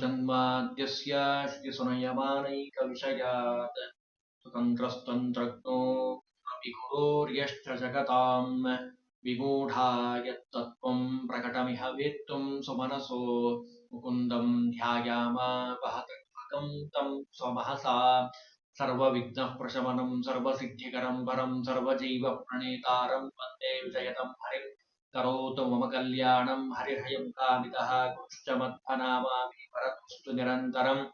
जन्माद्यस्य श्रुतिसुनयमानैकविषयात् प्रकटमिह सुमनसो मुकुंदम ध्यायामापहतम् तम् स्वमहसा सर्वविघ्नः प्रशमनम् सर्वसिद्धिकरम् वरम् सर्वजैवप्रणेतारम् वंदे करोतु मम कल्याणं हरिहयं कामितः कुश्चमत्थनामामि परतुस्तु निरन्तरं।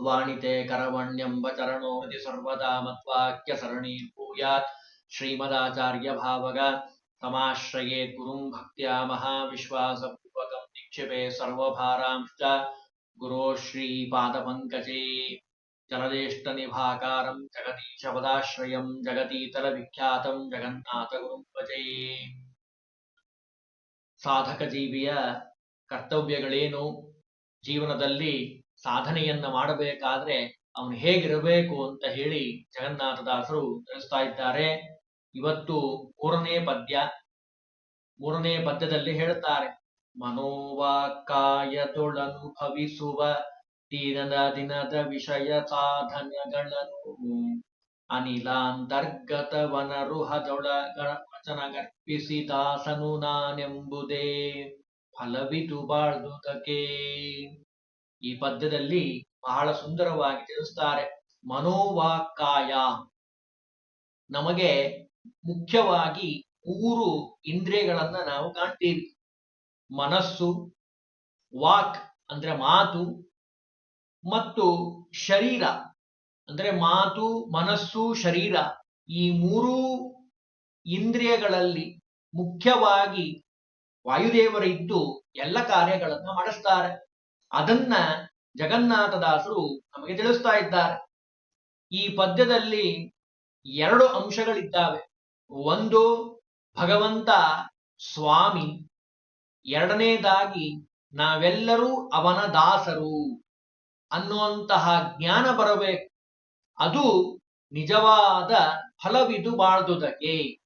वाणिते करवण्यं वचरणो वचरणोति सर्वदा मत्वाक्यसरणी भूयात्। श्रीमदाचार्यभावग तमाश्रये गुरुं भक्त्या महाविश्वासपूर्वकं निक्षिपे सर्वभारांश्च। गुरोः श्रीपादपङ्कजे जलदेष्टनिभाकारं जगतीशपदाश्रयं जगतीतलविख्यातं जगन्नाथगुरुं भजे। ಸಾಧಕ ಜೀವಿಯ ಕರ್ತವ್ಯಗಳೇನು? ಜೀವನದಲ್ಲಿ ಸಾಧನೆಯನ್ನ ಮಾಡಬೇಕಾದ್ರೆ ಅವನು ಹೇಗಿರಬೇಕು ಅಂತ ಹೇಳಿ ಜಗನ್ನಾಥದಾಸರು ತಿಳಿಸ್ತಾ ಇದ್ದಾರೆ. ಇವತ್ತು ಮೂರನೇ ಪದ್ಯ, ಮೂರನೇ ಪದ್ಯದಲ್ಲಿ ಹೇಳ್ತಾರೆ ಮನೋವಾಕಾಯದೊಳನುಭವಿಸುವ ದಿನದ ದಿನದ ವಿಷಯ ಸಾಧನಗಳನ್ನು ಅನಿಲಾಂತರ್ಗತವನರುಹದೊಳಗ ವಚನಗರ್ಪಿಸಿ ದಾಸನು ನಾನೆಂಬುದೇ ಫಲವಿದು ಬಾಳ್ದುದಕ್ಕೆ ಈ ಪದ್ಯದಲ್ಲಿ ಬಹಳ ಸುಂದರವಾಗಿ ತಿಳಿಸ್ತಾರೆ, ಮನೋವಾಕ್ಕಾಯ. ನಮಗೆ ಮುಖ್ಯವಾಗಿ ಮೂರು ಇಂದ್ರಿಯಗಳನ್ನ ನಾವು ಕಾಣ್ತೀವಿ. ಮನಸ್ಸು, ವಾಕ್ ಅಂದ್ರೆ ಮಾತು, ಮತ್ತು ಶರೀರ. ಅಂದ್ರೆ ಮಾತು, ಮನಸ್ಸು, ಶರೀರ ಈ ಮೂರೂ ಇಂದ್ರಿಯಗಳಲ್ಲಿ ಮುಖ್ಯವಾಗಿ ವಾಯುದೇವರಿದ್ದು ಎಲ್ಲ ಕಾರ್ಯಗಳನ್ನು ಮಾಡಿಸ್ತಾರೆ. ಅದನ್ನ ಜಗನ್ನಾಥದಾಸರು ನಮಗೆ ತಿಳಿಸ್ತಾ ಇದ್ದಾರೆ. ಈ ಪದ್ಯದಲ್ಲಿ ಎರಡು ಅಂಶಗಳಿದ್ದಾವೆ. ಒಂದು, ಭಗವಂತ ಸ್ವಾಮಿ. ಎರಡನೇದಾಗಿ, ನಾವೆಲ್ಲರೂ ಅವನ ದಾಸರು ಅನ್ನುವಂತಹ ಜ್ಞಾನ ಬರಬೇಕು. ಅದು ನಿಜವಾದ ಫಲವಿದು ಬಾಳ್ದುದಕ್ಕೆ.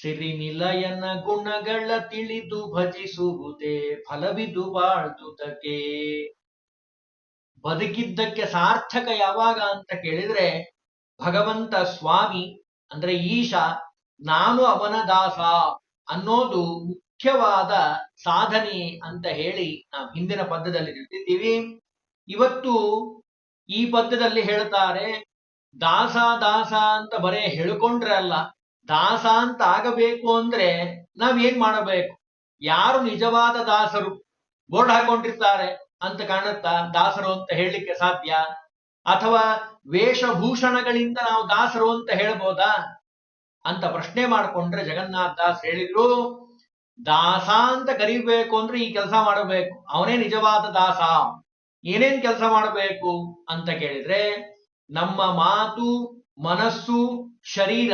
ಸಿರಿನಿಲಯನ ಗುಣಗಳ ತಿಳಿದು ಭಜಿಸುವುದೇ ಫಲವಿದು ಬಾಳ್ದುದಕ್ಕೆ. ಬದುಕಿದ್ದಕ್ಕೆ ಸಾರ್ಥಕ ಯಾವಾಗ ಅಂತ ಕೇಳಿದ್ರೆ, ಭಗವಂತ ಸ್ವಾಮಿ, ಅಂದ್ರೆ ಈಶ, ನಾನು ಅವನ ದಾಸ ಅನ್ನೋದು ಮುಖ್ಯವಾದ ಸಾಧನೆ ಅಂತ ಹೇಳಿ ನಾವು ಹಿಂದಿನ ಪದ್ಯದಲ್ಲಿ ತಿಳಿದಿದ್ದೀವಿ. ಇವತ್ತು ಈ ಪದ್ಯದಲ್ಲಿ ಹೇಳ್ತಾರೆ ದಾಸ ದಾಸ ಅಂತ ಬರೇ ಹೇಳ್ಕೊಂಡ್ರೆ ಅಲ್ಲ, ದಾಸ ಅಂತ ಆಗಬೇಕು ಅಂದ್ರೆ ನಾವೇನ್ ಮಾಡಬೇಕು? ಯಾರು ನಿಜವಾದ ದಾಸರು ಬೋರ್ಡ್ ಹಾಕೊಂಡಿರ್ತಾರೆ ಅಂತ ಕಾಣುತ್ತಾ ದಾಸರು ಅಂತ ಹೇಳಲಿಕ್ಕೆ ಸಾಧ್ಯ? ಅಥವಾ ವೇಷಭೂಷಣಗಳಿಂದ ನಾವು ದಾಸರು ಅಂತ ಹೇಳ್ಬೋದಾ? ಅಂತ ಪ್ರಶ್ನೆ ಮಾಡಿಕೊಂಡ್ರೆ ಜಗನ್ನಾಥ ದಾಸ್ ಹೇಳಿದ್ರು, ದಾಸ ಅಂತ ಕರಿಬೇಕು ಅಂದ್ರೆ ಈ ಕೆಲಸ ಮಾಡಬೇಕು. ಅವನೇ ನಿಜವಾದ ದಾಸ. ಏನೇನ್ ಕೆಲಸ ಮಾಡಬೇಕು ಅಂತ ಕೇಳಿದ್ರೆ ನಮ್ಮ ಮಾತು, ಮನಸ್ಸು, ಶರೀರ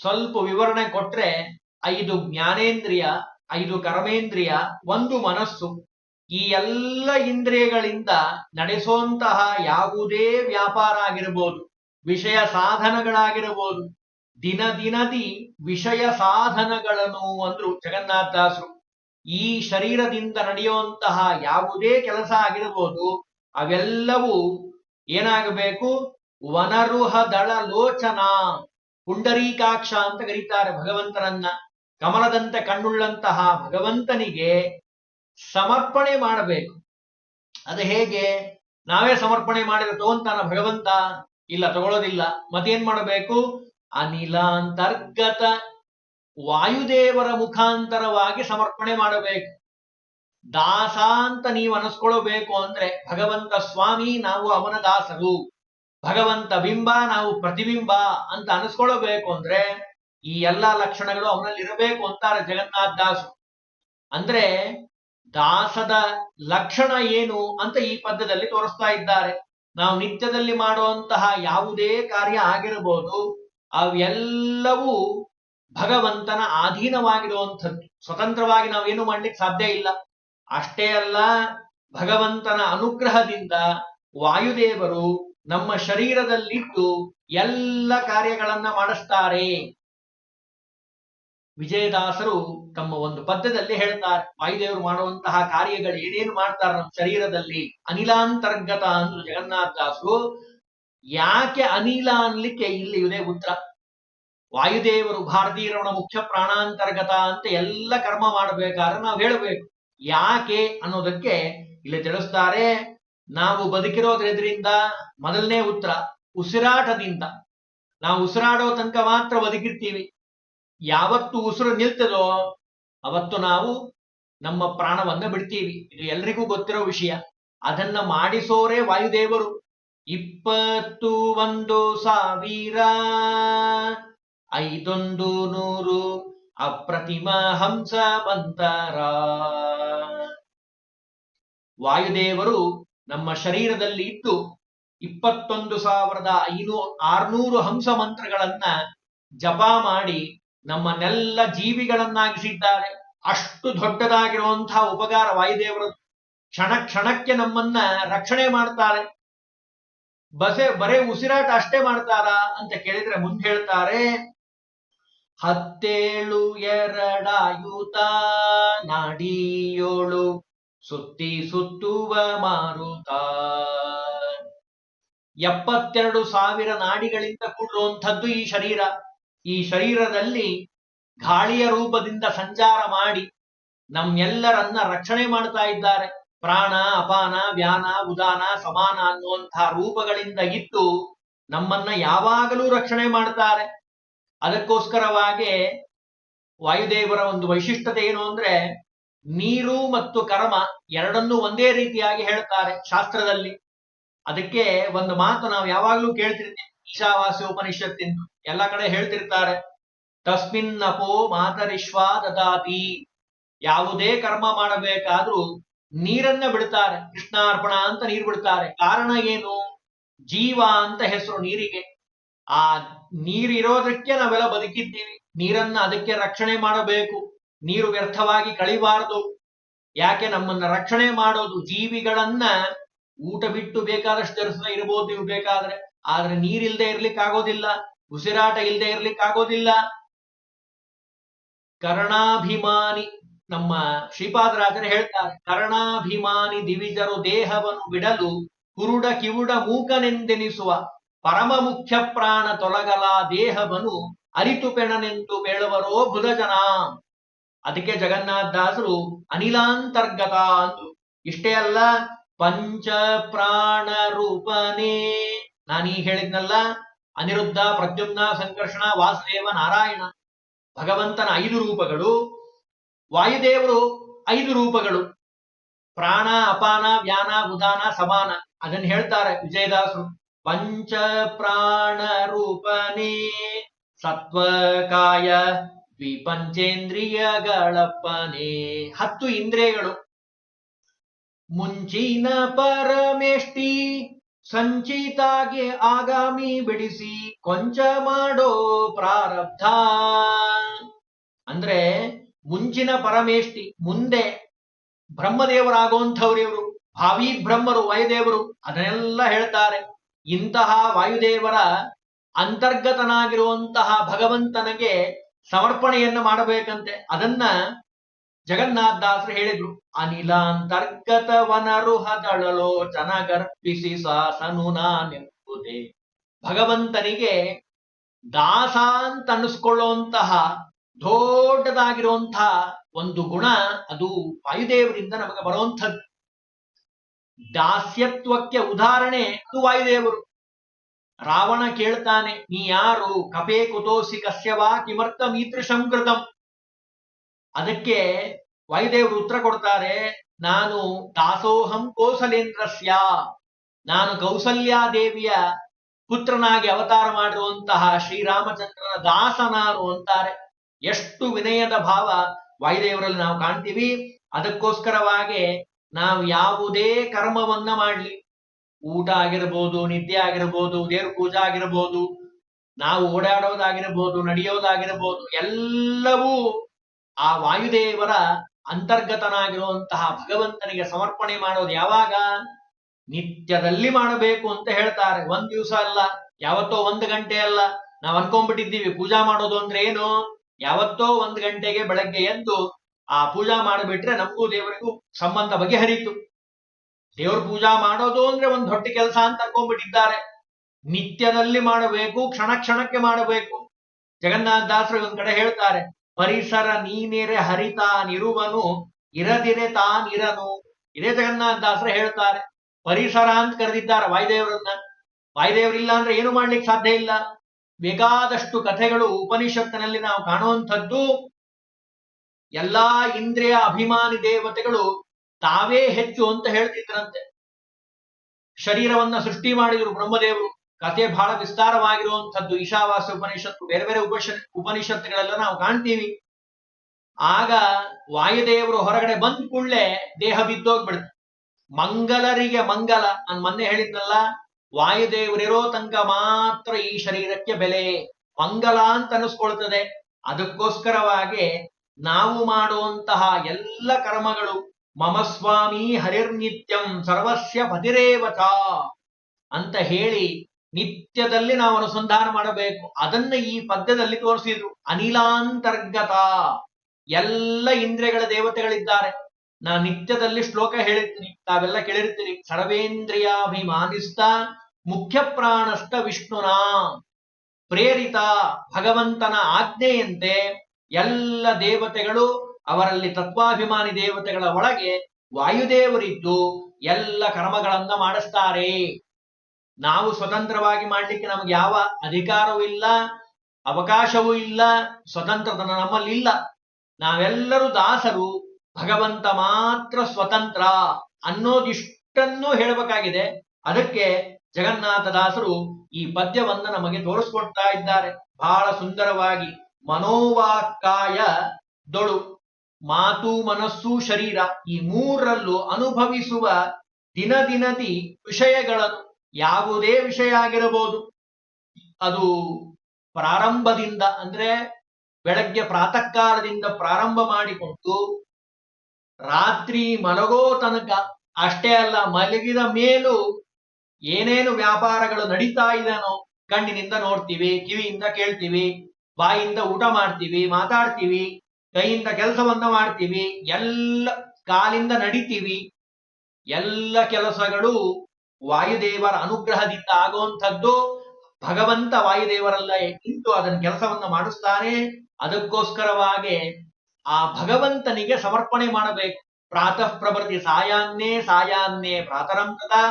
ಸ್ವಲ್ಪ ವಿವರಣೆ ಕೊಟ್ರೆ ಐದು ಜ್ಞಾನೇಂದ್ರಿಯ, ಐದು ಕರ್ಮೇಂದ್ರಿಯ, ಒಂದು ಮನಸ್ಸು. ಈ ಎಲ್ಲ ಇಂದ್ರಿಯಗಳಿಂದ ನಡೆಸುವಂತಹ ಯಾವುದೇ ವ್ಯಾಪಾರ ಆಗಿರಬಹುದು ವಿಷಯ ಸಾಧನಗಳಾಗಿರಬಹುದು ದಿನ ದಿನದಿ ವಿಷಯ ಸಾಧನಗಳನ್ನು ಅಂದ್ರು ಜಗನ್ನಾಥದಾಸರು ಈ ಶರೀರದಿಂದ ನಡೆಯುವಂತಹ ಯಾವುದೇ ಕೆಲಸ ಆಗಿರಬಹುದು ಅವೆಲ್ಲವೂ ಏನಾಗಬೇಕು? ವನರುಹ ದಳ ಲೋಚನ. ಪುಂಡರೀಕಾಕ್ಷ ಅಂತ ಕರೀತಾರೆ ಭಗವಂತನನ್ನ. ಕಮಲದಂತೆ ಕಣ್ಣುಳ್ಳಂತಹ ಭಗವಂತನಿಗೆ ಸಮರ್ಪಣೆ ಮಾಡಬೇಕು. ಅದು ಹೇಗೆ? ನಾವೇ ಸಮರ್ಪಣೆ ಮಾಡಿದ್ರೆ ತಗೊಂತಾನ ಭಗವಂತ? ಇಲ್ಲ ತಗೊಳ್ಳೋದಿಲ್ಲ ಮತ್ತೇನ್ ಮಾಡಬೇಕು? ಅನಿಲಾಂತರ್ಗತ ವಾಯುದೇವರ ಮುಖಾಂತರವಾಗಿ ಸಮರ್ಪಣೆ ಮಾಡಬೇಕು. ದಾಸ ಅಂತ ನೀವು ಅನಿಸ್ಕೊಳ್ಬೇಕು ಅಂದ್ರೆ ಭಗವಂತ ಸ್ವಾಮಿ ನಾವು ಅವನ ದಾಸರು. ಭಗವಂತ ಬಿಂಬ ನಾವು ಪ್ರತಿಬಿಂಬ ಅಂತ ಅನಿಸ್ಕೊಳ್ಬೇಕು ಅಂದ್ರೆ ಈ ಎಲ್ಲಾ ಲಕ್ಷಣಗಳು ಅವನಲ್ಲಿ ಇರಬೇಕು ಅಂತಾರೆ ಜಗನ್ನಾಥ ದಾಸು ಅಂದ್ರೆ ದಾಸದ ಲಕ್ಷಣ ಏನು ಅಂತ ಈ ಪದ್ಯದಲ್ಲಿ ತೋರಿಸ್ತಾ ಇದ್ದಾರೆ. ನಾವು ನಿತ್ಯದಲ್ಲಿ ಮಾಡುವಂತಹ ಯಾವುದೇ ಕಾರ್ಯ ಆಗಿರಬಹುದು ಅವೆಲ್ಲವೂ ಭಗವಂತನ ಅಧೀನವಾಗಿರುವಂಥದ್ದು. ಸ್ವತಂತ್ರವಾಗಿ ನಾವೇನು ಮಾಡ್ಲಿಕ್ಕೆ ಸಾಧ್ಯ ಇಲ್ಲ. ಅಷ್ಟೇ ಅಲ್ಲ, ಭಗವಂತನ ಅನುಗ್ರಹದಿಂದ ವಾಯುದೇವರು ನಮ್ಮ ಶರೀರದಲ್ಲಿಟ್ಟು ಎಲ್ಲ ಕಾರ್ಯಗಳನ್ನ ಮಾಡಿಸ್ತಾರೆ. ವಿಜಯದಾಸರು ತಮ್ಮ ಒಂದು ಪದ್ಯದಲ್ಲಿ ಹೇಳ್ತಾರೆ, ವಾಯುದೇವರು ಮಾಡುವಂತಹ ಕಾರ್ಯಗಳು ಏನೇನು ಮಾಡ್ತಾರೆ ನಮ್ಮ ಶರೀರದಲ್ಲಿ? ಅನಿಲಾಂತರ್ಗತ ಅಂದ್ರು ಜಗನ್ನಾಥದಾಸರು ಯಾಕೆ ಅನಿಲ ಅನ್ಲಿಕ್ಕೆ ಇಲ್ಲಿ ಇದೇ ಉತ್ತರ? ವಾಯುದೇವರು ಭಾರತೀಯರವನ ಮುಖ್ಯ ಪ್ರಾಣಾಂತರ್ಗತ ಅಂತ ಎಲ್ಲ ಕರ್ಮ ಮಾಡಬೇಕಾದ್ರೆ ನಾವು ಹೇಳಬೇಕು. ಯಾಕೆ ಅನ್ನೋದಕ್ಕೆ ಇಲ್ಲಿ ತಿಳಿಸ್ತಾರೆ, ನಾವು ಬದುಕಿರೋದ್ರಿಂದ ಮೊದಲನೇ ಉತ್ತರ, ಉಸಿರಾಟದಿಂದ. ನಾವು ಉಸಿರಾಡೋ ತನಕ ಮಾತ್ರ ಬದುಕಿರ್ತೀವಿ. ಯಾವತ್ತು ಉಸಿರು ನಿಲ್ತದೋ ಅವತ್ತು ನಾವು ನಮ್ಮ ಪ್ರಾಣವನ್ನ ಬಿಡ್ತೀವಿ. ಇದು ಎಲ್ರಿಗೂ ಗೊತ್ತಿರೋ ವಿಷಯ. ಅದನ್ನ ಮಾಡಿಸೋರೇ ವಾಯುದೇವರು. ಇಪ್ಪತ್ತು ಒಂದು ಸಾವಿರ ಐದೊಂದು ನೂರು ಅಪ್ರತಿಮ ಹಂಸ ಮಂತರ ವಾಯುದೇವರು ನಮ್ಮ ಶರೀರದಲ್ಲಿ ಇದ್ದು ಇಪ್ಪತ್ತೊಂದು ಸಾವಿರದ ಐನೂ, ಆರ್ನೂರು ಹಂಸ ಮಂತ್ರಗಳನ್ನ ಜಪ ಮಾಡಿ ನಮ್ಮನ್ನೆಲ್ಲ ಜೀವಿಗಳನ್ನಾಗಿಸಿದ್ದಾರೆ. ಅಷ್ಟು ದೊಡ್ಡದಾಗಿರುವಂತಹ ಉಪಕಾರ ವಾಯುದೇವರು ಕ್ಷಣ ಕ್ಷಣಕ್ಕೆ ನಮ್ಮನ್ನ ರಕ್ಷಣೆ ಮಾಡ್ತಾರೆ. ಬಸೆ, ಬರೇ ಉಸಿರಾಟ ಅಷ್ಟೇ ಮಾಡ್ತಾರಾ ಅಂತ ಕೇಳಿದ್ರೆ ಮುಂದೆ ಹೇಳ್ತಾರೆ ಹತ್ತೇಳು ಎರಡಾಯುತ ನಾಡಿಯೋಳು ಸುತ್ತಿ ಸುತ್ತುವ ಮಾರುತ. ಎಪ್ಪತ್ತೆರಡು ಸಾವಿರ ನಾಡಿಗಳಿಂದ ಕೂಡಿರುವಂಥದ್ದು ಈ ಶರೀರ. ಈ ಶರೀರದಲ್ಲಿ ಗಾಳಿಯ ರೂಪದಿಂದ ಸಂಚಾರ ಮಾಡಿ ನಮ್ಮೆಲ್ಲರನ್ನ ರಕ್ಷಣೆ ಮಾಡ್ತಾ ಇದ್ದಾರೆ. ಪ್ರಾಣ, ಅಪಾನ, ವ್ಯಾನ, ಉದಾನ, ಸಮಾನ ಅನ್ನುವಂತಹ ರೂಪಗಳಿಂದ ಇದ್ದು ನಮ್ಮನ್ನ ಯಾವಾಗಲೂ ರಕ್ಷಣೆ ಮಾಡ್ತಾರೆ. ಅದಕ್ಕೋಸ್ಕರವಾಗಿ ವಾಯುದೇವರ ಒಂದು ವೈಶಿಷ್ಟ್ಯತೆ ಏನು ಅಂದ್ರೆ ನೀರು ಮತ್ತು ಕರ್ಮ ಎರಡನ್ನೂ ಒಂದೇ ರೀತಿಯಾಗಿ ಹೇಳ್ತಾರೆ ಶಾಸ್ತ್ರದಲ್ಲಿ. ಅದಕ್ಕೆ ಒಂದು ಮಾತು ನಾವು ಯಾವಾಗಲೂ ಕೇಳ್ತಿರ್ತೀವಿ ಈಶಾವಾಸ್ಯ ಉಪನಿಷತ್ತಿಂದು ಎಲ್ಲ ಕಡೆ ಹೇಳ್ತಿರ್ತಾರೆ. ತಸ್ಮಿನ್ ಅಪೋ ಮಾತರಿಶ್ವಾ ದದಾತಿ ಯಾವುದೇ ಕರ್ಮ ಮಾಡಬೇಕಾದ್ರೂ ನೀರನ್ನ ಬಿಡ್ತಾರೆ. ಕೃಷ್ಣಾರ್ಪಣ ಅಂತ ನೀರು ಬಿಡ್ತಾರೆ. ಕಾರಣ ಏನು? ಜೀವ ಅಂತ ಹೆಸರು ನೀರಿಗೆ. ಆ ನೀರಿರೋದಕ್ಕೆ ನಾವೆಲ್ಲ ಬದುಕಿದ್ದೀವಿ. ನೀರನ್ನ ಅದಕ್ಕೆ ರಕ್ಷಣೆ ಮಾಡಬೇಕು. ನೀರು ವ್ಯರ್ಥವಾಗಿ ಕಳಿಬಾರದು. ಯಾಕೆ ನಮ್ಮನ್ನ ರಕ್ಷಣೆ ಮಾಡೋದು? ಜೀವಿಗಳನ್ನ ಊಟ ಬಿಟ್ಟು ಬೇಕಾದಷ್ಟು ದರ್ಶನ ಇರ್ಬೋದು ನೀವು ಬೇಕಾದ್ರೆ. ಆದ್ರೆ ನೀರಿಲ್ದೆ ಇರ್ಲಿಕ್ಕೆ ಆಗೋದಿಲ್ಲ. ಉಸಿರಾಟ ಇಲ್ದೆ ಇರ್ಲಿಕ್ಕೆ ಆಗೋದಿಲ್ಲ. ಕರ್ಣಾಭಿಮಾನಿ ನಮ್ಮ ಶ್ರೀಪಾದರಾಜರು ಹೇಳ್ತಾರೆ, ಕರ್ಣಾಭಿಮಾನಿ ದಿವಿಜರು ದೇಹವನ್ನು ಬಿಡಲು ಕುರುಡ ಕಿವುಡ ಮೂಕನೆಂದೆನಿಸುವ ಪರಮ ಮುಖ್ಯ ಪ್ರಾಣ ತೊಲಗಲ ದೇಹವನು ಅರಿತು ಪೆಣನೆಂದು ಬೇಳುವರೋ ಬುಧಜನ ಅದಕ್ಕೆ ಜಗನ್ನಾಥ ದಾಸರು ಅನಿಲಾಂತರ್ಗತ ಅಂದ್ರು. ಇಷ್ಟೇ ಅಲ್ಲ, ಪಂಚ ಪ್ರಾಣ ರೂಪನೇ. ನಾನೀ ಹೇಳಿದ್ನಲ್ಲ, ಅನಿರುದ್ಧ, ಪ್ರದ್ಯುಮ್ನ, ಸಂಕರ್ಷಣ, ವಾಸುದೇವ, ನಾರಾಯಣ. ಭಗವಂತನ ಐದು ರೂಪಗಳು, ವಾಯುದೇವರು ಐದು ರೂಪಗಳು. ಪ್ರಾಣ, ಅಪಾನ, ವ್ಯಾನ, ಉದಾನ, ಸಮಾನ. ಅದನ್ನು ಹೇಳ್ತಾರೆ ವಿಜಯದಾಸರು. ಪಂಚ ಪ್ರಾಣ ರೂಪನೇ ಸತ್ವಕಾಯ ದ್ವಿಪಂಚೇಂದ್ರಿಯಗಳಪ್ಪನೇ ಹತ್ತು ಇಂದ್ರಿಯಗಳು. ಮುಂಚಿನ ಪರಮೇಷ್ಟಿ ಸಂಚಿತಾಗೆ ಆಗಾಮಿ ಬಿಡಿಸಿ ಕೊಂಚ ಮಾಡೋ ಪ್ರಾರಬ್ಧ. ಅಂದ್ರೆ ಮುಂಚಿನ ಪರಮೇಷ್ಟಿ ಮುಂದೆ ಬ್ರಹ್ಮದೇವರಾಗುವಂಥವ್ರು ಇವರು ಭಾವಿ ಬ್ರಹ್ಮರು ವಯದೇವರು ಅದನ್ನೆಲ್ಲ ಹೇಳ್ತಾರೆ. ಇಂತಹ ವಾಯುದೇವರ ಅಂತರ್ಗತನಾಗಿರುವಂತಹ ಭಗವಂತನಿಗೆ ಸಮರ್ಪಣೆಯನ್ನು ಮಾಡಬೇಕಂತೆ. ಅದನ್ನ ಜಗನ್ನಾಥ ದಾಸರು ಹೇಳಿದ್ರು. ಅನಿಲಾಂತರ್ಗತ ವನರುಹದಳಲೋಚನ ಗರ್ಪಿಸಿ ಸಾಸನು ನಾನೆಂಬುದೇ. ಭಗವಂತನಿಗೆ ದಾಸ ಅಂತ ಅನ್ನಿಸ್ಕೊಳ್ಳುವಂತಹ ದೊಡ್ಡದಾಗಿರುವಂತಹ ಒಂದು ಗುಣ ಅದು ವಾಯುದೇವರಿಂದ ನಮಗೆ ಬರುವಂಥದ್ದು. ದಾಸ್ಯತ್ವಕ್ಕೆ ಉದಾಹರಣೆ ಅದು ವಾಯುದೇವರು. ರಾವಣ ಕೇಳ್ತಾನೆ, ನೀ ಯಾರು? ಕಪೇ ಕುತೋಸಿ ಕಸ್ಯವಾ ಕಿಮರ್ಥ ಮೀತೃ ಕೃತಂ. ಅದಕ್ಕೆ ವಾಯುದೇವರು ಉತ್ತರ ಕೊಡ್ತಾರೆ, ನಾನು ದಾಸೋಹಂ ಕೌಸಲೇಂದ್ರಸ್ಯ. ನಾನು ಕೌಸಲ್ಯಾದೇವಿಯ ಪುತ್ರನಾಗಿ ಅವತಾರ ಮಾಡಿರುವಂತಹ ಶ್ರೀರಾಮಚಂದ್ರನ ದಾಸ ನಾನು ಅಂತಾರೆ. ಎಷ್ಟು ವಿನಯದ ಭಾವ ವಾಯುದೇವರಲ್ಲಿ ನಾವು ಕಾಣ್ತೀವಿ. ಅದಕ್ಕೋಸ್ಕರವಾಗಿ ನಾವು ಯಾವುದೇ ಕರ್ಮವನ್ನ ಮಾಡ್ಲಿ. ಊಟ ಆಗಿರ್ಬೋದು, ನಿದ್ದೆ ಆಗಿರ್ಬೋದು, ದೇವ್ರ ಪೂಜಾ ಆಗಿರ್ಬೋದು, ನಾವು ಓಡಾಡೋದಾಗಿರ್ಬೋದು, ನಡೆಯೋದಾಗಿರ್ಬೋದು, ಎಲ್ಲವೂ ಆ ವಾಯುದೇವರ ಅಂತರ್ಗತನಾಗಿರುವಂತಹ ಭಗವಂತನಿಗೆ ಸಮರ್ಪಣೆ ಮಾಡೋದು ಯಾವಾಗ? ನಿತ್ಯದಲ್ಲಿ ಮಾಡಬೇಕು ಅಂತ ಹೇಳ್ತಾರೆ. ಒಂದ್ ದಿವಸ ಅಲ್ಲ, ಯಾವತ್ತೋ ಒಂದ್ ಗಂಟೆ ಅಲ್ಲ. ನಾವ್ ಅನ್ಕೊಂಡ್ಬಿಟ್ಟಿದ್ದೀವಿ, ಪೂಜಾ ಮಾಡೋದು ಅಂದ್ರೆ ಏನು? ಯಾವತ್ತೋ ಒಂದ್ ಗಂಟೆಗೆ ಬೆಳಗ್ಗೆ ಎದ್ದು ಆ ಪೂಜಾ ಮಾಡಿಬಿಟ್ರೆ ನಮಗೂ ದೇವರಿಗೂ ಸಂಬಂಧ ಬಗೆಹರಿತು. ದೇವ್ರ ಪೂಜಾ ಮಾಡೋದು ಅಂದ್ರೆ ಒಂದ್ ದೊಡ್ಡ ಕೆಲಸ ಅಂತ ಅನ್ಕೊಂಡ್ಬಿಟ್ಟಿದ್ದಾರೆ. ನಿತ್ಯದಲ್ಲಿ ಮಾಡಬೇಕು, ಕ್ಷಣ ಕ್ಷಣಕ್ಕೆ ಮಾಡಬೇಕು. ಜಗನ್ನಾಥ ದಾಸರು ಒಂದ್ ಕಡೆ ಹೇಳ್ತಾರೆ, ಪರಿಸರ ನೀನೆರೆ ಹರಿತಾನಿರುವನು ಇರದಿರೆ ತಾನಿರನು ಇದೇ ಜಗನ್ನಾಥ ದಾಸರು ಹೇಳ್ತಾರೆ, ಪರಿಸರ ಅಂತ ಕರೆದಿದ್ದಾರೆ ವಾಯುದೇವರನ್ನ. ವಾಯುದೇವರಿಲ್ಲ ಅಂದ್ರೆ ಏನು ಮಾಡ್ಲಿಕ್ಕೆ ಸಾಧ್ಯ ಇಲ್ಲ? ಬೇಕಾದಷ್ಟು ಕಥೆಗಳು ಉಪನಿಷತ್ತಿನಲ್ಲಿ ನಾವು ಕಾಣುವಂಥದ್ದು ಎಲ್ಲಾ ಇಂದ್ರಿಯ ಅಭಿಮಾನಿ ದೇವತೆಗಳು ತಾವೇ ಹೆಚ್ಚು ಅಂತ ಹೇಳ್ತಿದ್ರಂತೆ. ಶರೀರವನ್ನ ಸೃಷ್ಟಿ ಮಾಡಿದ್ರು ಬ್ರಹ್ಮದೇವರು. ಕಥೆ ಬಹಳ ವಿಸ್ತಾರವಾಗಿರುವಂಥದ್ದು. ಈಶಾವಾಸ ಉಪನಿಷತ್ತು, ಬೇರೆ ಬೇರೆ ಉಪಶ, ಉಪನಿಷತ್ತುಗಳೆಲ್ಲ ನಾವು ಕಾಣ್ತೀವಿ. ಆಗ ವಾಯುದೇವರು ಹೊರಗಡೆ ಬಂದ ಕೂಡಲೇ ದೇಹ ಬಿದ್ದೋಗ್ಬಿಡುತ್ತೆ. ಮಂಗಲರಿಗೆ ಮಂಗಲ. ನಾನು ಮೊನ್ನೆ ಹೇಳಿದ್ನಲ್ಲ, ವಾಯುದೇವರಿರೋ ತನಕ ಮಾತ್ರ ಈ ಶರೀರಕ್ಕೆ ಬೆಲೆ. ಮಂಗಲ ಅಂತ ಅನಿಸ್ಕೊಳ್ತದೆ. ಅದಕ್ಕೋಸ್ಕರವಾಗಿ ನಾವು ಮಾಡುವಂತಹ ಎಲ್ಲ ಕರ್ಮಗಳು ಮಮಸ್ವಾಮಿ ಹರಿರ್ನಿತ್ಯಂ ಸರ್ವಸ್ಯ ಪತಿರೇವತ ಅಂತ ಹೇಳಿ ನಿತ್ಯದಲ್ಲಿ ನಾವು ಅನುಸಂಧಾನ ಮಾಡಬೇಕು. ಅದನ್ನ ಈ ಪದ್ಯದಲ್ಲಿ ತೋರಿಸಿದ್ರು. ಅನಿಲಾಂತರ್ಗತ. ಎಲ್ಲ ಇಂದ್ರಿಯಗಳ ದೇವತೆಗಳಿದ್ದಾರೆ. ನಾ ನಿತ್ಯದಲ್ಲಿ ಶ್ಲೋಕ ಹೇಳಿರ್ತೀನಿ. ತಾವೆಲ್ಲ ಕೇಳಿರ್ತೀನಿ ಸರ್ವೇಂದ್ರಿಯಾಭಿಮಾನಿಸ್ತ ಮುಖ್ಯ ಪ್ರಾಣಸ್ಥ ವಿಷ್ಣುನಾ ಪ್ರೇರಿತ ಭಗವಂತನ ಆಜ್ಞೆಯಂತೆ ಎಲ್ಲ ದೇವತೆಗಳು ಅವರಲ್ಲಿ ತತ್ವಾಭಿಮಾನಿ ದೇವತೆಗಳ ಒಳಗೆ ವಾಯುದೇವರಿದ್ದು ಎಲ್ಲ ಕರ್ಮಗಳನ್ನ ಮಾಡಿಸ್ತಾರೆ. ನಾವು ಸ್ವತಂತ್ರವಾಗಿ ಮಾಡ್ಲಿಕ್ಕೆ ನಮ್ಗೆ ಯಾವ ಅಧಿಕಾರವೂ ಇಲ್ಲ, ಅವಕಾಶವೂ ಇಲ್ಲ, ಸ್ವತಂತ್ರತನ ನಮ್ಮಲ್ಲಿ ಇಲ್ಲ. ನಾವೆಲ್ಲರೂ ದಾಸರು, ಭಗವಂತ ಮಾತ್ರ ಸ್ವತಂತ್ರ ಅನ್ನೋದಿಷ್ಟನ್ನು ಹೇಳಬೇಕಾಗಿದೆ. ಅದಕ್ಕೆ ಜಗನ್ನಾಥ ದಾಸರು ಈ ಪದ್ಯವನ್ನ ನಮಗೆ ತೋರಿಸ್ಕೊಡ್ತಾ ಇದ್ದಾರೆ. ಬಹಳ ಸುಂದರವಾಗಿ. ಮನೋವಾಕ್ಕಾಯ ದೊಳು ಮಾತು, ಮನಸ್ಸು, ಶರೀರ ಈ ಮೂರರಲ್ಲೂ ಅನುಭವಿಸುವ ದಿನ ದಿನದಿ ವಿಷಯಗಳನ್ನು ಯಾವುದೇ ವಿಷಯ ಆಗಿರಬಹುದು. ಅದು ಪ್ರಾರಂಭದಿಂದ ಅಂದ್ರೆ ಬೆಳಗ್ಗೆ ಪ್ರಾತಃ ಕಾಲದಿಂದ ಪ್ರಾರಂಭ ಮಾಡಿಕೊಂಡು ರಾತ್ರಿ ಮಲಗೋ ತನಕ ಅಷ್ಟೇ ಅಲ್ಲ, ಮಲಗಿದ ಮೇಲೂ ಏನೇನು ವ್ಯಾಪಾರಗಳು ನಡೀತಾ ಇದೆನೋ ಕಣ್ಣಿನಿಂದ ನೋಡ್ತೀವಿ, ಕಿವಿಯಿಂದ ಕೇಳ್ತೀವಿ ಬಾಯಿಂದ ಊಟ ಮಾಡ್ತೀವಿ, ಮಾತಾಡ್ತೀವಿ, ಕೈಯಿಂದ ಕೆಲಸವನ್ನ ಮಾಡ್ತೀವಿ, ಎಲ್ಲ ಕಾಲಿಂದ ನಡಿತೀವಿ. ಎಲ್ಲ ಕೆಲಸಗಳು ವಾಯುದೇವರ ಅನುಗ್ರಹದಿಂದ ಆಗುವಂಥದ್ದು. ಭಗವಂತ ವಾಯುದೇವರಲ್ಲ, ಇಂಟು ಅದನ್ನ ಕೆಲಸವನ್ನ ಮಾಡಿಸ್ತಾನೆ. ಅದಕ್ಕೋಸ್ಕರವಾಗಿ ಆ ಭಗವಂತನಿಗೆ ಸಮರ್ಪಣೆ ಮಾಡಬೇಕು. ಪ್ರಾತಃ ಪ್ರಭೃತಿ ಸಾಯಾನ್ನೇ ಸಾಯಾನ್ನೇ ಪ್ರಾತರಂ ತಥಾ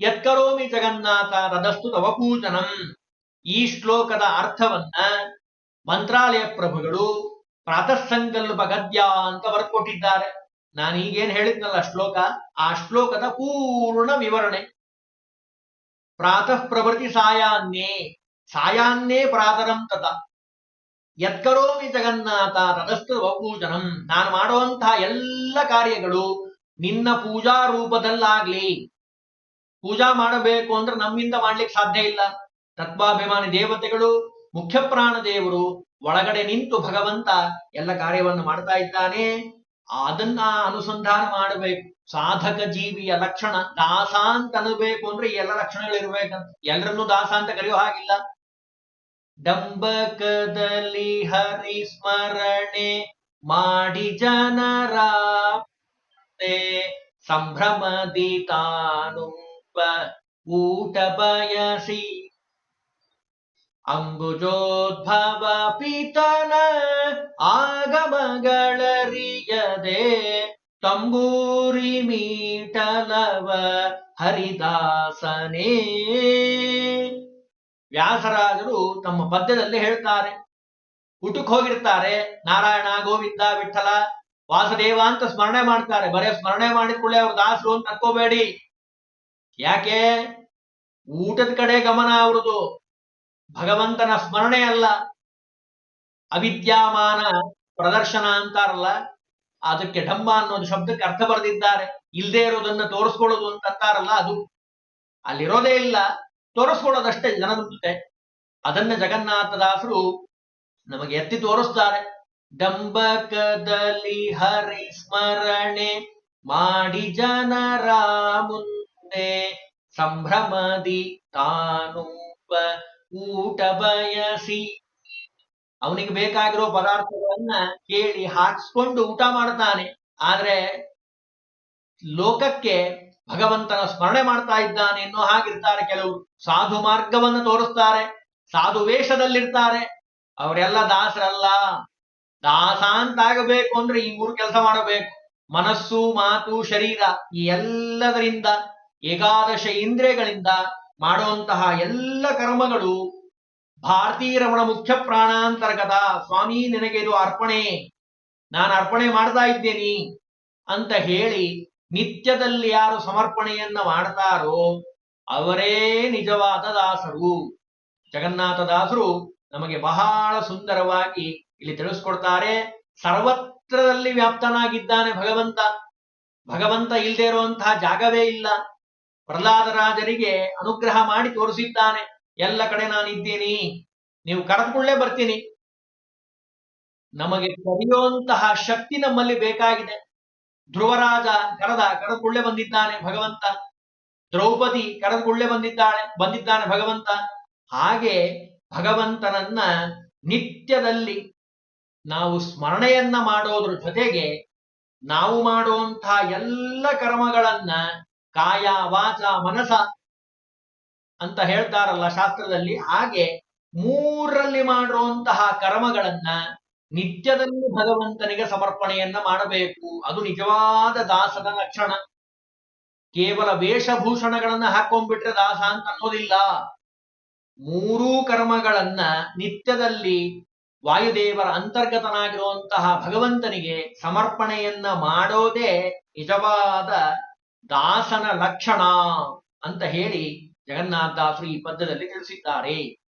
ಯತ್ಕರೋಮಿ ಜಗನ್ನಾಥ ರದಸ್ತು ತವಪೂಜನಂ ಈ ಶ್ಲೋಕದ ಅರ್ಥವನ್ನ ಮಂತ್ರಾಲಯ ಪ್ರಭುಗಳು ಪ್ರಾತಃ ಸಂಕಲ್ಪ ಗದ್ಯ ಅಂತ ಬರ್ಕೊಟ್ಟಿದ್ದಾರೆ ನಾನು ಈಗೇನ್ ಹೇಳಿದ್ನಲ್ಲ ಶ್ಲೋಕ? ಆ ಶ್ಲೋಕದ ಪೂರ್ಣ ವಿವರಣೆ. ಪ್ರಾತಃ ಪ್ರಭೃತಿ ಸಾಯಾನ್ನೇ ಸಾಯಾನ್ನೇ ಪ್ರಾತರಂ ತತ. ಯತ್ಕರೋಮಿ ಜಗನ್ನಾಥ ತದಸ್ತು ಪೂಜನಂ ನಾನು ಮಾಡುವಂತಹ ಎಲ್ಲ ಕಾರ್ಯಗಳು ನಿನ್ನ ಪೂಜಾ ರೂಪದಲ್ಲಾಗ್ಲಿ. ಪೂಜಾ ಮಾಡಬೇಕು ಅಂದ್ರೆ ನಮ್ಮಿಂದ ಮಾಡ್ಲಿಕ್ಕೆ ಸಾಧ್ಯ ಇಲ್ಲ. ತತ್ವಾಭಿಮಾನಿ ದೇವತೆಗಳು ಮುಖ್ಯ ದೇವರು ಒಳಗಡೆ ನಿಂತು ಭಗವಂತ ಎಲ್ಲ ಕಾರ್ಯವನ್ನು ಮಾಡ್ತಾ ಇದ್ದಾನೆ. ಅದನ್ನ ಅನುಸಂಧಾನ ಮಾಡಬೇಕು. ಸಾಧಕ ಜೀವಿಯ ಲಕ್ಷಣ ದಾಸ ಅಂತ ಅನ್ನಬೇಕು ಅಂದ್ರೆ ಎಲ್ಲ ಲಕ್ಷಣಗಳು ಇರ್ಬೇಕಂತ. ಎಲ್ಲರನ್ನೂ ದಾಸ ಅಂತ ಕರೆಯೋ ಹಾಗಿಲ್ಲ. ಡಂಬಕದಲ್ಲಿ ಹರಿ ಸ್ಮರಣೆ ಮಾಡಿ ಜನರ ಮುಂದೆ ಸಂಭ್ರಮದಿ ತಾನುಂಬ ಊಟ ಬಯಸಿ ಅಂಬುಜೋದ್ಭವ ಪೀತನ ಆಗಮಗಳರಿಯದೆ, ತಂಬೂರಿ ಮೀಟಲವ ಹರಿದಾಸನೇ. ವ್ಯಾಸರಾಜರು ತಮ್ಮ ಪದ್ಯದಲ್ಲಿ ಹೇಳ್ತಾರೆ ಊಟಕ್ಕೆ ಹೋಗಿರ್ತಾರೆ, ನಾರಾಯಣ, ಗೋವಿಂದ, ವಿಠಲ ವಾಸುದೇವ ಅಂತ ಸ್ಮರಣೆ ಮಾಡ್ತಾರೆ. ಬರೇ ಸ್ಮರಣೆ ಮಾಡಿದ ಅವ್ರು ದಾಸರು ಅಂತ ಅನ್ಕೋಬೇಡಿ. ಯಾಕೆ? ಊಟದ ಕಡೆ ಗಮನ ಅವ್ರದ್ದು. ಭಗವಂತನ ಸ್ಮರಣೆ ಅಲ್ಲ. ಅವಿದ್ಯಾಮಾನ ಪ್ರದರ್ಶನ ಅಂತಾರಲ್ಲ, ಅದಕ್ಕೆ ಡಂಬ ಅನ್ನೋದು ಶಬ್ದಕ್ಕೆ ಅರ್ಥ ಬರೆದಿದ್ದಾರೆ. ಇಲ್ಲದೆ ಇರೋದನ್ನ ತೋರಿಸ್ಕೊಳ್ಳೋದು ಅಂತ ಅಂತಾರಲ್ಲ ಅದು. ಅಲ್ಲಿರೋದೇ ಇಲ್ಲ. ತೋರಿಸ್ಕೊಳ್ಳೋದಷ್ಟೇ ಜನದ ಮುಂದೆ ಅದನ್ನ ಜಗನ್ನಾಥದಾಸರು ನಮಗೆ ಎತ್ತಿ ತೋರಿಸ್ತಾರೆ. ಡಂಬಕದಲ್ಲಿ ಹರಿ ಸ್ಮರಣೆ ಮಾಡಿ ಜನರ ಮುಂದೆ ಸಂಭ್ರಮದಿ ತಾನು ಊಟ ಬಯಸಿ. ಅವನಿಗೆ ಬೇಕಾಗಿರೋ ಪದಾರ್ಥಗಳನ್ನ ಕೇಳಿ ಹಾಕಿಸ್ಕೊಂಡು ಊಟ ಮಾಡ್ತಾನೆ ಆದ್ರೆ ಲೋಕಕ್ಕೆ ಭಗವಂತನ ಸ್ಮರಣೆ ಮಾಡ್ತಾ ಇದ್ದಾನೆ ಎನ್ನೋ ಹಾಗಿರ್ತಾರೆ ಕೆಲವರು. ಸಾಧು ಮಾರ್ಗವನ್ನು ತೋರಿಸ್ತಾರೆ, ಸಾಧು ವೇಷದಲ್ಲಿರ್ತಾರೆ. ಅವರೆಲ್ಲ ದಾಸರಲ್ಲ. ದಾಸ ಅಂತಾಗಬೇಕು ಅಂದ್ರೆ ಈ ಮೂರು ಕೆಲಸ ಮಾಡಬೇಕು. ಮನಸ್ಸು, ಮಾತು, ಶರೀರ ಈ ಎಲ್ಲದರಿಂದ ಏಕಾದಶ ಇಂದ್ರಿಯಗಳಿಂದ ಮಾಡುವಂತಹ ಎಲ್ಲ ಕರ್ಮಗಳು ಭಾರತೀ ರಮಣ ಮುಖ್ಯ ಪ್ರಾಣಾಂತರ್ಗತ ಸ್ವಾಮಿ, ನಿನಗೆ ಇದು ಅರ್ಪಣೆ. ನಾನು ಅರ್ಪಣೆ ಮಾಡ್ತಾ ಇದ್ದೇನೆ ಅಂತ ಹೇಳಿ ನಿತ್ಯದಲ್ಲಿ ಯಾರು ಸಮರ್ಪಣೆಯನ್ನ ಮಾಡ್ತಾರೋ ಅವರೇ ನಿಜವಾದ ದಾಸರು. ಜಗನ್ನಾಥ ದಾಸರು ನಮಗೆ ಬಹಳ ಸುಂದರವಾಗಿ ಇಲ್ಲಿ ತಿಳಿಸ್ಕೊಡ್ತಾರೆ. ಸರ್ವತ್ರದಲ್ಲಿ ವ್ಯಾಪ್ತನಾಗಿದ್ದಾನೆ ಭಗವಂತ. ಭಗವಂತ ಇಲ್ಲದೆ ಇರುವಂತಹ ಜಾಗವೇ ಇಲ್ಲ. ಪ್ರಹ್ಲಾದರಾಜರಿಗೆ ಅನುಗ್ರಹ ಮಾಡಿ ತೋರಿಸಿದ್ದಾನೆ. ಎಲ್ಲ ಕಡೆ ನಾನಿದ್ದೀನಿ ನೀವು ಕರೆದುಕೊಳ್ಳೇ ಬರ್ತೀನಿ. ನಮಗೆ ಕರೆಯುವಂತಹ ಶಕ್ತಿ ನಮ್ಮಲ್ಲಿ ಬೇಕಾಗಿದೆ. ಧ್ರುವರಾಜ ಕರೆದ ಕರೆದುಕೊಳ್ಳೆ ಬಂದಿದ್ದಾನೆ ಭಗವಂತ. ದ್ರೌಪದಿ ಕರೆದುಕೊಳ್ಳೆ ಬಂದಿದ್ದಾಳೆ ಬಂದಿದ್ದಾನೆ ಭಗವಂತ. ಹಾಗೆ ಭಗವಂತನನ್ನ ನಿತ್ಯದಲ್ಲಿ ನಾವು ಸ್ಮರಣೆಯನ್ನ ಮಾಡೋದ್ರ ಜೊತೆಗೆ ನಾವು ಮಾಡುವಂತಹ ಎಲ್ಲ ಕರ್ಮಗಳನ್ನ ಕಾಯ ವಾಚ ಮನಸ ಅಂತ ಹೇಳ್ತಾರಲ್ಲ ಶಾಸ್ತ್ರದಲ್ಲಿ. ಹಾಗೆ ಮೂರರಲ್ಲಿ ಮಾಡುವಂತಹ ಕರ್ಮಗಳನ್ನ ನಿತ್ಯದಲ್ಲಿ ಭಗವಂತನಿಗೆ ಸಮರ್ಪಣೆಯನ್ನ ಮಾಡಬೇಕು. ಅದು ನಿಜವಾದ ದಾಸದ ಲಕ್ಷಣ. ಕೇವಲ ವೇಷಭೂಷಣಗಳನ್ನ ಹಾಕೊಂಡ್ಬಿಟ್ರೆ ದಾಸ ಅಂತ ಅನ್ನೋದಿಲ್ಲ. ಮೂರೂ ಕರ್ಮಗಳನ್ನ ನಿತ್ಯದಲ್ಲಿ ವಾಯುದೇವರ ಅಂತರ್ಗತನಾಗಿರುವಂತಹ ಭಗವಂತನಿಗೆ ಸಮರ್ಪಣೆಯನ್ನ ಮಾಡೋದೇ ನಿಜವಾದ ದಾಸನ ಲಕ್ಷಣ ಅಂತ ಹೇಳಿ ಜಗನ್ನಾಥದಾಸರು ಈ ಪದ್ಯದಲ್ಲಿ ತಿಳಿಸಿದ್ದಾರೆ.